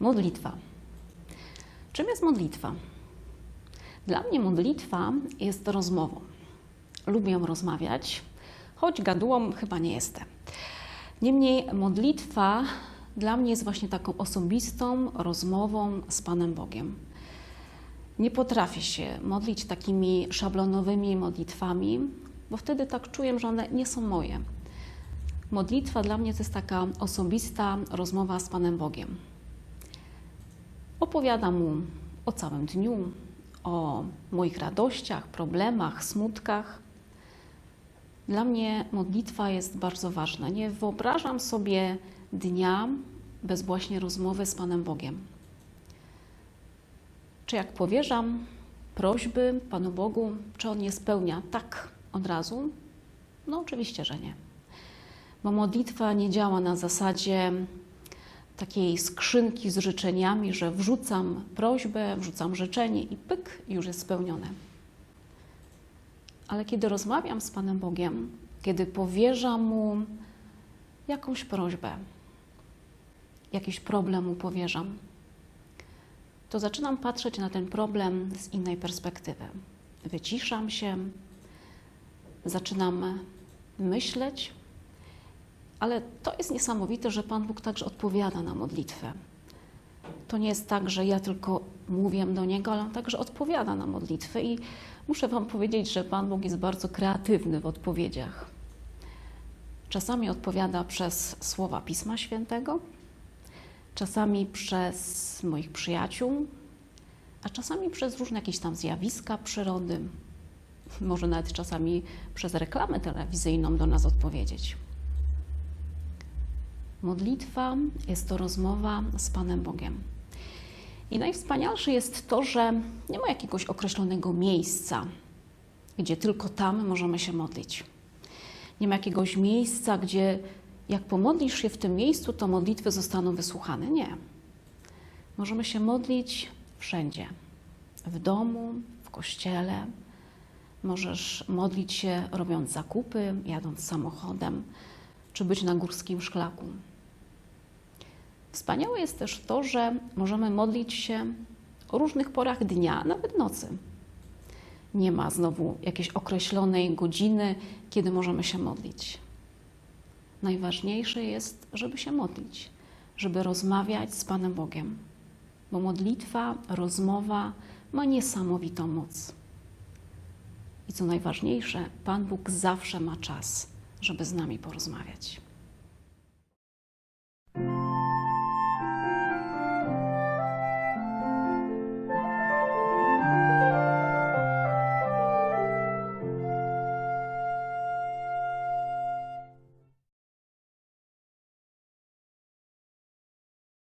Modlitwa. Czym jest modlitwa? Dla mnie modlitwa jest rozmową. Lubię rozmawiać, choć gadułą chyba nie jestem. Niemniej modlitwa dla mnie jest właśnie taką osobistą rozmową z Panem Bogiem. Nie potrafię się modlić takimi szablonowymi modlitwami, bo wtedy tak czuję, że one nie są moje. Modlitwa dla mnie to jest taka osobista rozmowa z Panem Bogiem. Opowiadam mu o całym dniu, o moich radościach, problemach, smutkach. Dla mnie modlitwa jest bardzo ważna. Nie wyobrażam sobie dnia bez właśnie rozmowy z Panem Bogiem. Czy jak powierzam prośby Panu Bogu, czy On je spełnia tak od razu? No oczywiście, że nie. Bo modlitwa nie działa na zasadzie takiej skrzynki z życzeniami, że wrzucam prośbę, wrzucam życzenie i pyk, już jest spełnione. Ale kiedy rozmawiam z Panem Bogiem, kiedy powierzam Mu jakąś prośbę, jakiś problem Mu powierzam, to zaczynam patrzeć na ten problem z innej perspektywy. Wyciszam się, zaczynam myśleć, ale to jest niesamowite, że Pan Bóg także odpowiada na modlitwę. To nie jest tak, że ja tylko mówię do Niego, ale On także odpowiada na modlitwę i muszę Wam powiedzieć, że Pan Bóg jest bardzo kreatywny w odpowiedziach. Czasami odpowiada przez słowa Pisma Świętego, czasami przez moich przyjaciół, a czasami przez różne jakieś tam zjawiska przyrody, może nawet czasami przez reklamę telewizyjną do nas odpowiedzieć. Modlitwa jest to rozmowa z Panem Bogiem. I najwspanialsze jest to, że nie ma jakiegoś określonego miejsca, gdzie tylko tam możemy się modlić. Nie ma jakiegoś miejsca, gdzie jak pomodlisz się w tym miejscu, to modlitwy zostaną wysłuchane. Nie. Możemy się modlić wszędzie. W domu, w kościele. Możesz modlić się robiąc zakupy, jadąc samochodem, czy być na górskim szklaku. Wspaniałe jest też to, że możemy modlić się o różnych porach dnia, nawet nocy. Nie ma znowu jakiejś określonej godziny, kiedy możemy się modlić. Najważniejsze jest, żeby się modlić, żeby rozmawiać z Panem Bogiem, bo modlitwa, rozmowa ma niesamowitą moc. I co najważniejsze, Pan Bóg zawsze ma czas, żeby z nami porozmawiać.